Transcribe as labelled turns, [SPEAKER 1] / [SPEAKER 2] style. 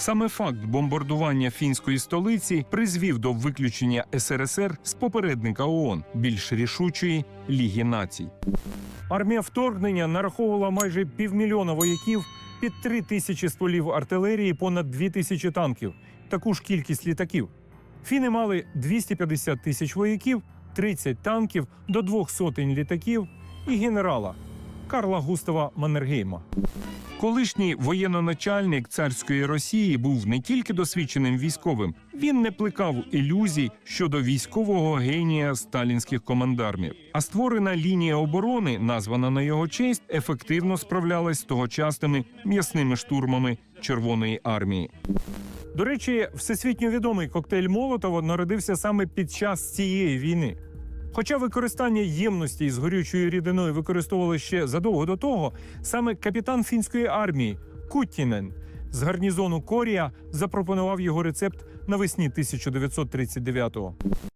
[SPEAKER 1] Саме факт бомбардування фінської столиці призвів до виключення СРСР з попередника ООН більш рішучої Ліги націй. Армія вторгнення нараховувала майже півмільйона вояків під три тисячі стволів артилерії, понад дві тисячі танків, таку ж кількість літаків. Фіни мали 250 тисяч вояків, 30 танків до двох сотень літаків і генерала Карла Густава Маннергейма. Колишній воєнноначальник царської Росії був не тільки досвідченим військовим, він не плекав ілюзій щодо військового генія сталінських командармів. А створена лінія оборони, названа на його честь, ефективно справлялась з тогочасними м'ясними штурмами Червоної армії. До речі, всесвітньо відомий коктейль Молотова народився саме під час цієї війни. Хоча використання ємності з горючою рідиною використовували ще задовго до того, саме капітан фінської армії Куттінен з гарнізону Корія запропонував його рецепт навесні 1939-го.